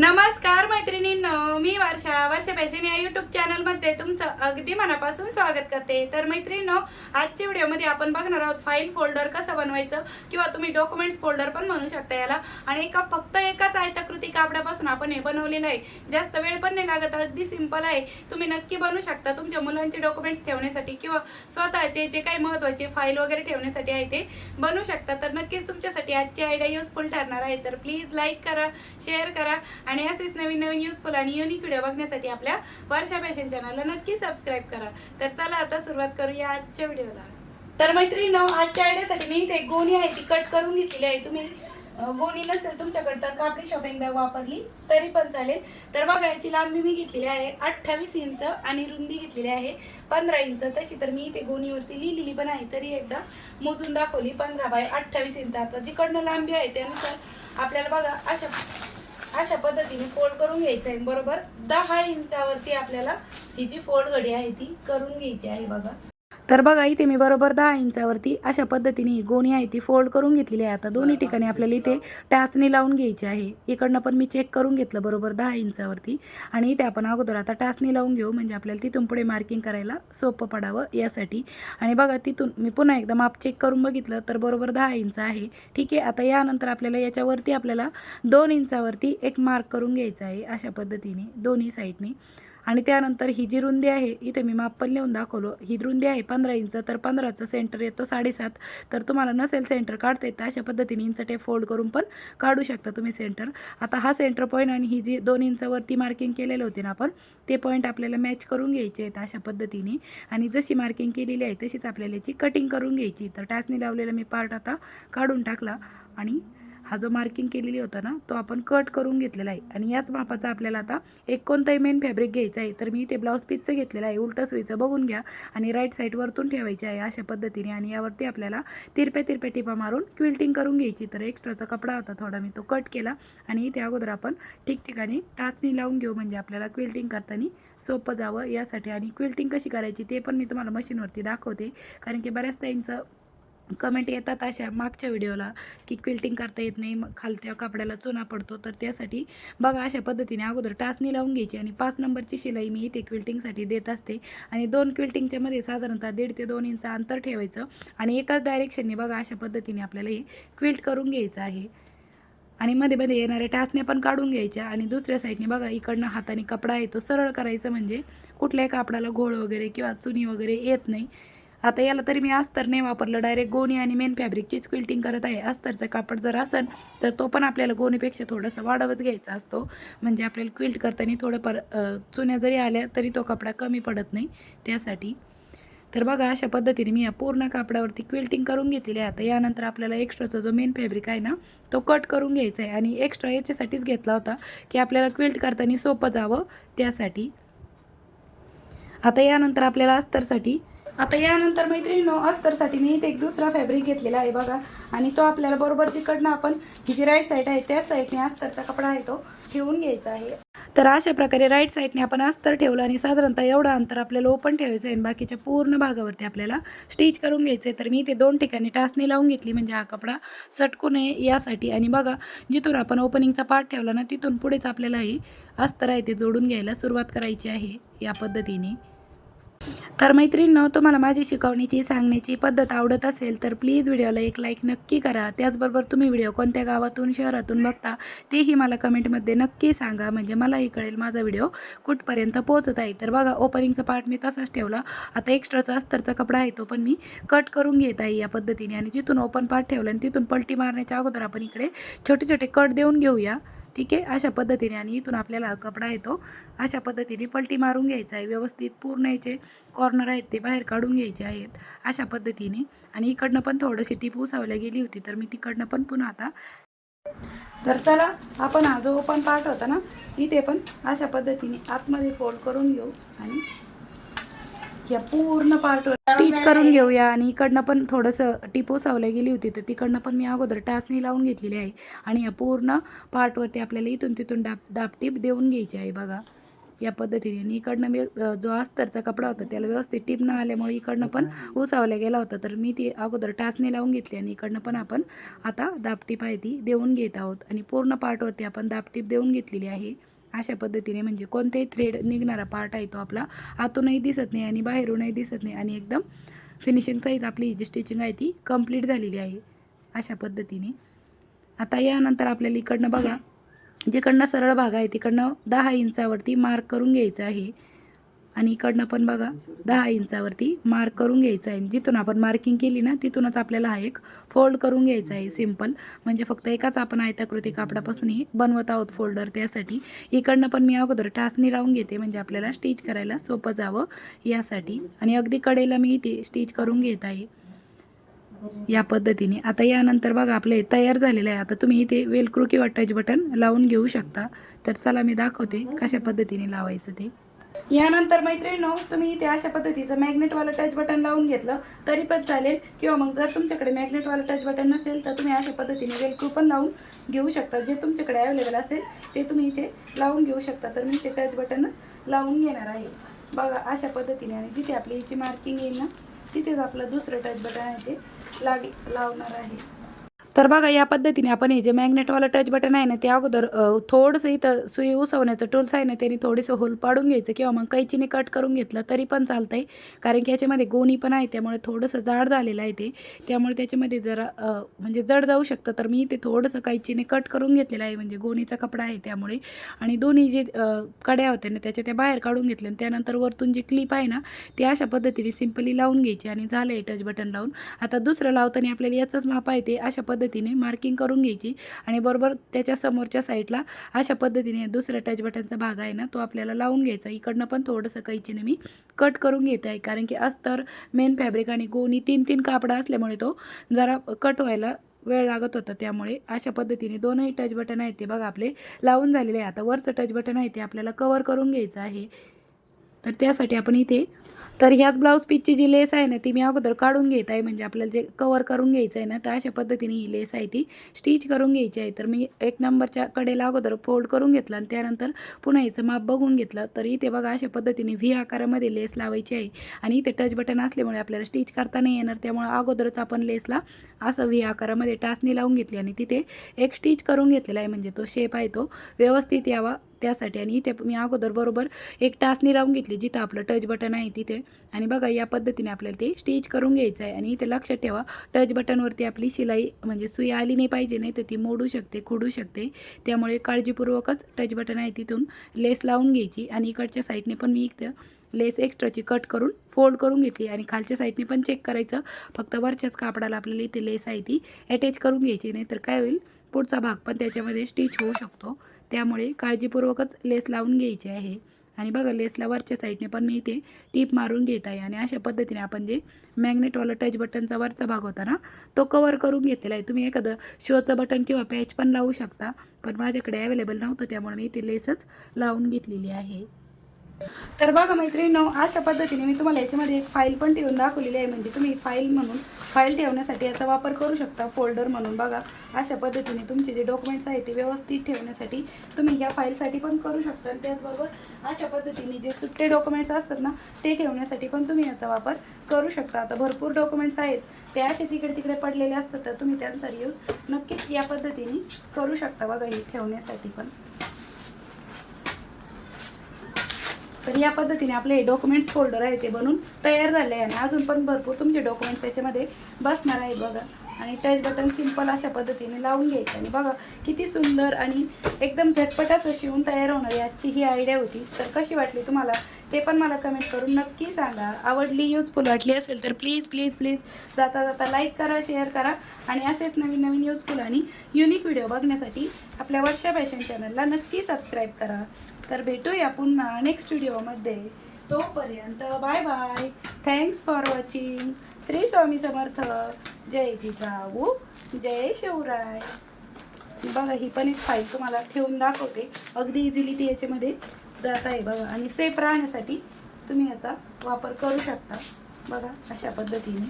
नमस्कार मैत्रिणींनो मी वर्षा. वर्षा फॅशन या युट्यूब चॅनलमध्ये तुमचं अगदी मनापासून स्वागत करते. तर मैत्रिणींनो आजच्या व्हिडिओमध्ये आपण बघणार आहोत फाईल फोल्डर कसं बनवायचं किंवा तुम्ही डॉक्युमेंट्स फोल्डर पण म्हणू शकता याला. आणि एका फक्त एकाच आयताकृती कापडापासून आपण हे बनवलेलं आहे. जास्त वेळ पण नाही लागत अगदी सिंपल आहे. तुम्ही नक्की बनवू शकता तुमच्या मुलांचे डॉक्युमेंट्स ठेवण्यासाठी किंवा स्वतःचे जे काही महत्त्वाचे फाईल वगैरे ठेवण्यासाठी आहे ते बनवू शकता. तर नक्कीच तुमच्यासाठी आजची आयडिया युजफुल ठरणार आहे. तर प्लीज लाईक करा शेअर करा आणि असेच नवीन नवीन युजफुल आणि युनिक व्हिडिओ बघण्यासाठी आपल्या वर्षा फॅशन चॅनलला नक्की सबस्क्राईब करा. तर चला आता सुरुवात करूया आजच्या व्हिडिओला तर मैत्रिणी आजच्या आयडियासाठी मी इथे एक गोणी आहे ती कट करून घेतलेली आहे. तुम्ही गोणी नसेल तुमच्याकडे तर कापडी शॉपिंग बॅग वापरली तरी पण चालेल. तर बघा याची लांबी मी घेतलेली आहे अठ्ठावीस इंच आणि रुंदी घेतलेली आहे पंधरा इंच. तशी तर मी इथे गोणीवरती लिहिलेली पण आहे तरी एकदा मोजून दाखवली पंधरा बाय अठ्ठावीस इंच. आता जिकडनं लांबी आहे त्यानुसार आपल्याला बघा अशा अशा पद्धतीने फोल्ड करून घ्यायचं आहे. बरोबर? दहा इंचावरती आपल्याला ही जी फोल्ड घडी आहे ती करून घ्यायची आहे बघा. तर बघा इथे मी बरोबर दहा इंचावरती अशा पद्धतीने गोणी आहे ती फोल्ड करून घेतलेली आहे. आता दोन्ही ठिकाणी आपल्याला इथे टाचणी लावून घ्यायची आहे. इकडनं पण मी चेक करून घेतलं बरोबर दहा इंचावरती. आणि इथे आपण अगोदर आता टाचणी लावून घेऊ म्हणजे आपल्याला तिथून पुढे मार्किंग करायला सोपं पडावं यासाठी. आणि बघा तिथून मी पुन्हा एकदा माप चेक करून बघितलं तर बरोबर दहा इंच आहे. ठीक आहे आता यानंतर आपल्याला याच्यावरती आपल्याला दोन इंचावरती एक मार्क करून घ्यायचा आहे अशा पद्धतीने दोन्ही साईडने आणि त्यानंतर ही जी रुंदी आहे इथे मी माप पण लिहून दाखवलं. ही रुंदी आहे पंधरा इंच तर पंधराचं सेंटर येतो साडेसात. तर तुम्हाला नसेल सेंटर काढता येतं अशा पद्धतीने इंच टेप फोल्ड करून पण काढू शकता तुम्ही सेंटर आता हा सेंटर पॉईंट आणि ही जी दोन इंचावरती मार्किंग केलेलं होते ना आपण ते पॉईंट आपल्याला मॅच करून घ्यायचे आहेत अशा पद्धतीने. आणि जशी मार्किंग केलेली आहे तशीच आपल्याला याची कटिंग करून घ्यायची. तर टाचणी लावलेला मी पार्ट आता काढून टाकला आणि हा जो मार्किंग केलेली होता ना तो आपण कट करून घेतलेला आहे. आणि याच मापाचा आपल्याला आता एक कोणताही मेन फॅब्रिक घ्यायचा आहे तर मी ते ब्लाऊज पीसचं घेतलेलं आहे. उलटं सुईचं बघून घ्या आणि राईट साईड वरतून ठेवायचे आहे अशा पद्धतीने आणि यावरती आपल्याला तिरप्या तिरप्या टिपा मारून क्विल्टिंग करून घ्यायची. तर एक्स्ट्राचा कपडा होता थोडा मी तो कट केला आणि त्या अगोदर आपण ठिकठिकाणी टाचणी लावून घेऊ. म्हणजे आपल्याला क्विल्टिंग करताना सोपं जावं यासाठी. आणि क्विल्टिंग कशी करायची ते पण मी तुम्हाला मशीनवरती दाखवते. कारण की बऱ्याच ताईंचं कमेंट येतात अशा मागच्या व्हिडिओला की क्विल्टिंग करता येत नाही मग खालच्या कपड्याला चुना पडतो. तर त्यासाठी बघा अशा पद्धतीने अगोदर टाचणी लावून घ्यायची आणि पाच नंबरची शिलाई मी इथे क्विल्टिंगसाठी देत असते. आणि दोन क्विल्टिंगच्या मध्ये साधारणतः दीड ते दोन इंच अंतर ठेवायचं आणि एकाच डायरेक्शनने बघा अशा पद्धतीने आपल्याला हे क्विल्ट करून घ्यायचं आहे. आणि मध्ये मध्ये येणाऱ्या टाचण्या पण काढून घ्यायच्या आणि दुसऱ्या साईडने बघा इकडनं हाताने कपडा आहे तो सरळ करायचं म्हणजे कुठल्याही कापडाला घोळ वगैरे किंवा चुनी वगैरे येत नाही. आता याला तरी मी अस्तर नाही वापरलं. डायरेक्ट गोणी आणि मेन फॅब्रिकचीच क्विल्टिंग करत आहे. अस्तरचं कापड जर असेल तर तो पण आपल्याला गोणीपेक्षा थोडासा वाढवच घ्यायचा असतो. म्हणजे आपल्याला क्विल्ट करताना थोडंफार चुन्या जरी आल्या तरी तो कपडा कमी पडत नाही. त्यासाठी. तर बघा अशा पद्धतीने मी या पूर्ण कापडावरती क्विल्टिंग करून घेतलेली आहे. आता यानंतर आपल्याला एक्स्ट्राचा जो मेन फॅब्रिक आहे ना तो कट करून घ्यायचा आहे. आणि एक्स्ट्रा याच्यासाठीच घेतला होता की आपल्याला क्विल्ट करताना सोपं जावं त्यासाठी. आता यानंतर आपल्याला अस्तरसाठी आता यानंतर मैत्रिणीनो अस्तरसाठी मी इथे एक दुसरा फॅब्रिक घेतलेला आहे बघा. आणि तो आपल्याला बरोबर तिकडनं आपण ही जी राईट साईड आहे त्या साईडने अस्तरचा कपडा आहे तो ठेवून घ्यायचा आहे. तर अशा प्रकारे राईट साईडने आपण अस्तर ठेवलं आणि साधारणतः एवढं अंतर आपल्याला ओपन ठेवायचं आहे आणि बाकीच्या पूर्ण भागावरती आपल्याला स्टिच करून घ्यायचं आहे तर मी इथे दोन ठिकाणी टाचणी लावून घेतली म्हणजे हा कपडा सटकू नये यासाठी. आणि बघा जिथून आपण ओपनिंगचा पार्ट ठेवला ना तिथून पुढेच आपल्याला ही अस्तर आहे ते जोडून घ्यायला सुरुवात करायची आहे या पद्धतीने. तर मैत्रिणींनो तुम्हाला माझी शिकवण्याची सांगण्याची पद्धत आवडत असेल तर प्लीज व्हिडिओला एक लाईक नक्की करा. त्याचबरोबर तुम्ही व्हिडिओ कोणत्या गावातून शहरातून बघता तेही मला कमेंटमध्ये नक्की सांगा. म्हणजे मलाही कळेल माझा व्हिडिओ कुठपर्यंत पोहोचत आहे. तर बघा ओपनिंगचा पार्ट मी तसाच ठेवला. आता एक्स्ट्राचा अस्तरचा कपडा आहे तो पण मी कट करून घेत आहे या पद्धतीने. आणि जिथून ओपन पार्ट ठेवला आणि तिथून पलटी मारण्याच्या अगोदर आपण इकडे छोटे छोटे कट देऊन घेऊया. ठीक आहे? अशा पद्धतीने आणि इथून आपल्याला कपडा येतो. अशा पद्धतीने पलटी मारून घ्यायचा आहे. व्यवस्थित पूर्ण याचे कॉर्नर आहेत ते बाहेर काढून घ्यायचे आहेत. अशा पद्धतीने आणि इकडनं पण थोडीशी टीप उसावल्या गेली होती तर मी तिकडनं पण पुन्हा आता तर चला आपण हा जो पाठवता पार्ट होता ना इथे पण अशा पद्धतीने आतमध्ये फोल्ड करून घेऊ आणि या पूर्ण पार्टवर स्टिच करून घेऊया आणि इकडनं पण थोडंसं टिप सावल्या गेली होती तर तिकडनं पण मी अगोदर टाचणी लावून घेतलेली आहे. आणि या पूर्ण पार्टवरती आपल्याला इथून तिथून डाप दापटीप देऊन घ्यायची आहे बघा. या पद्धतीने. आणि इकडनं मी जो अस्तरचा कपडा होता त्याला व्यवस्थित टीप न आल्यामुळे इकडनं पण उसावला गेला होता. तर मी ती अगोदर टाचणी लावून घेतली आणि इकडनं पण आपण आता दापटीप आहे ती देऊन घेत आहोत. आणि पूर्ण पार्टवरती आपण दापटीप देऊन घेतलेली आहे. अशा पद्धतीने म्हणजे कोणतेही थ्रेड निघणारा पार्ट आहे तो आपला आतूनही दिसत नाही आणि बाहेरूनही दिसत नाही आणि एकदम फिनिशिंग सहित आपली जी स्टिचिंग आहे ती कंप्लीट झालेली आहे अशा पद्धतीने. आता यानंतर आपल्याला इकडनं बघा जिकडनं सरळ भाग आहे तिकडनं दहा इंचावरती मार्क करून घ्यायचं आहे. आणि इकडनं पण बघा दहा इंचावरती मार्क करून घ्यायचं आहे. जिथून आपण मार्किंग केली ना तिथूनच आपल्याला हा एक फोल्ड करून घ्यायचा आहे सिंपल म्हणजे फक्त एकाच आपण आयताकृती कापडापासूनही बनवत आहोत फोल्डर त्यासाठी. इकडनं पण मी अगोदर टाचणी लावून घेते म्हणजे आपल्याला स्टिच करायला सोपं जावं यासाठी. आणि अगदी कडेला मी इथे स्टिच करून घेत आहे. या पद्धतीने. आता यानंतर बघा आपलं तयार झालेलं आहे. आता तुम्ही इथे वेलक्रू किंवा टच बटन लावून घेऊ शकता. तर चला मी दाखवते कशा पद्धतीने लावायचं ते. यानंतर मैत्रिणीनो तुम्ही इथे अशा पद्धतीचं मॅग्नेटवालं टच बटन लावून घेतलं तरी पण चालेल. किंवा मग जर तुमच्याकडे मॅग्नेटवालं टच बटन नसेल तर तुम्ही अशा पद्धतीने वेलक्रू पण लावून घेऊ शकता. जे तुमच्याकडे अवेलेबल असेल ते तुम्ही इथे लावून घेऊ शकता. तर मी ते टच बटनच लावून घेणार आहे. बघा अशा पद्धतीने आणि जिथे आपली हिची मार्किंग येईल ना तिथेच आपलं दुसरं टच बटन आहे ते लाग लावणार आहे. तर बघा या पद्धतीने आपण हे जे मॅग्नेटवालं टच बटन आहे ना ते अगोदर थोडंसं इथं सुई उसवण्याचं टूल्स आहे ना त्याने थोडंसं होल पाडून घ्यायचं किंवा मग कैचीने कट करून घेतलं तरी पण चालतं आहे कारण की याच्यामध्ये गोणी पण आहे त्यामुळे थोडंसं जाड झालेलं आहे ते. त्यामुळे त्याच्यामध्ये जरा म्हणजे जड जाऊ शकतं. तर मी ते थोडंसं कैचीने कट करून घेतलेलं आहे म्हणजे गोणीचा कपडा आहे त्यामुळे. आणि दोन्ही जे कड्या होत्या ना त्याच्या त्या बाहेर काढून घेतल्या. आणि त्यानंतर वरतून जी क्लिप आहे ना ती अशा पद्धतीने सिम्पली लावून घ्यायची आणि झालं आहे टच बटन लावून. आता दुसरं लावताना आपल्याला याचंच माप आहे ते अशा पद्धतीने मार्किंग करून घ्यायची. आणि बरोबर त्याच्या समोरच्या साईडला अशा पद्धतीने दुसऱ्या टच बटनचा भाग आहे ना तो आपल्याला लावून घ्यायचा. इकडनं पण थोडंसं कैचीने मी कट करून घेत आहे कारण की अस्तर मेन फॅब्रिक आणि गोणी तीन तीन कापडा असल्यामुळे तो जरा कट व्हायला वेळ लागत होता. त्यामुळे अशा पद्धतीने दोनही टच बटन आहेत ते बघा आपले लावून झालेले आहे. आता वरचं टच बटन आहे ते आपल्याला कवर करून घ्यायचं आहे. तर त्यासाठी आपण इथे तर ह्याच ब्लाऊज पीसची जी लेस आहे ना ती मी अगोदर काढून घेत आहे. म्हणजे आपल्याला जे कवर करून घ्यायचं आहे ना तर अशा पद्धतीने ही लेस आहे ती स्टिच करून घ्यायची आहे. तर मी एक नंबरच्या कडेला अगोदर फोल्ड करून घेतलं आणि त्यानंतर पुन्हा याचं माप बघून घेतलं. तर इथे बघा अशा पद्धतीने व्ही आकारामध्ये लेस लावायची आहे. आणि इथे टच बटन असल्यामुळे आपल्याला स्टिच करता नाही येणार. त्यामुळे अगोदरच आपण लेसला असं व्ही आकारामध्ये टाचणी लावून घेतली. आणि तिथे एक स्टिच करून घेतलेला आहे. म्हणजे तो शेप आहे तो. व्यवस्थित यावा. त्यासाठी आणि इथे मी अगोदर बरोबर एक टाचणी लावून घेतली जिथं आपलं टच बटन आहे तिथे. आणि बघा या पद्धतीने आपल्याला ते स्टिच करून घ्यायचं आहे. आणि इथे लक्षात ठेवा टच बटनवरती आपली शिलाई म्हणजे सुई आली नाही पाहिजे नाही तर ती मोडू शकते खुडू शकते. त्यामुळे काळजीपूर्वकच टच बटन आहे तिथून लेस लावून घ्यायची. आणि इकडच्या साईडने पण मी इथं लेस एक्स्ट्राची कट करून फोल्ड करून घेतली. आणि खालच्या साईडने पण चेक करायचं. फक्त वरच्याच कापडाला आपल्याला इथे लेस आहे ती अटॅच करून घ्यायची. नाही तर काय होईल? पुढचा भाग पण त्याच्यामध्ये स्टिच होऊ शकतो. त्यामुळे काळजीपूर्वकच लेस लावून घ्यायची आहे. आणि बघा लेसला वरच्या साईडने पण मी इथे टीप मारून घेत आहे. आणि अशा पद्धतीने आपण जे मॅग्नेटवाला टच बटनचा वरचा भाग होता ना तो कवर करून घेतलेला आहे. तुम्ही एखादं शोचं बटन किंवा पॅच पण लावू शकता पण माझ्याकडे अवेलेबल नव्हतं त्यामुळे मी इथे लेसच लावून घेतलेली आहे. तर बघा मैत्रिणींनो अशा पद्धतीने मी तुम्हाला याच्यामध्ये एक फाईल पण ठेवून दाखवलेली आहे. म्हणजे तुम्ही फाईल म्हणून फाईल ठेवण्यासाठी याचा वापर करू शकता फोल्डर म्हणून. बघा अशा पद्धतीने तुमचे जे डॉक्युमेंट्स आहेत ते व्यवस्थित ठेवण्यासाठी तुम्ही ह्या फाईलसाठी पण करू शकता. आणि त्याचबरोबर अशा पद्धतीने जे सुट्टे डॉक्युमेंट्स असतात ना ते ठेवण्यासाठी पण तुम्ही याचा वापर करू शकता. आता भरपूर डॉक्युमेंट्स आहेत ते असेच इकडे तिकडे पडलेले असतात तर तुम्ही त्यांचा यूज नक्कीच या पद्धतीने करू शकता बघा हे ठेवण्यासाठी पण. तर या पद्धतीने आपले डॉक्युमेंट्स फोल्डर आहे ते बनून तयार झाले आहे. आणि अजून पण भरपूर तुमचे डॉक्युमेंट्स याच्यामध्ये बसणार आहे बघा. आणि टच बटन सिंपल अशा पद्धतीने लावून घ्यायचं. आणि बघा किती सुंदर आणि एकदम झटपटाच शिवून तयार होणार याची ही आयडिया होती. तर कशी वाटली तुम्हाला? ते पण मला कमेंट करून नक्की सांगा. आवडली युजफुल वाटली असेल तर प्लीज प्लीज प्लीज जाता जाता लाईक करा शेअर करा. आणि असेच नवीन नवीन युजफुल आणि युनिक व्हिडिओ बघण्यासाठी आपल्या वर्षा फॅशन चॅनलला नक्की सबस्क्राईब करा. तर भेटूया पुन्हा नेक्स्ट व्हिडिओमध्ये तोपर्यंत bye bye thanks for watching Shri Swami Samarth. जय जिजाऊ. जय शिवराय. बघा ही पण एक फाईल तुम्हाला ठेवून दाखवते. अगदी इझिली ती याच्यामध्ये जात आहे बघा. आणि सेफ राहण्यासाठी तुम्ही याचा वापर करू शकता. बघा अशा पद्धतीने.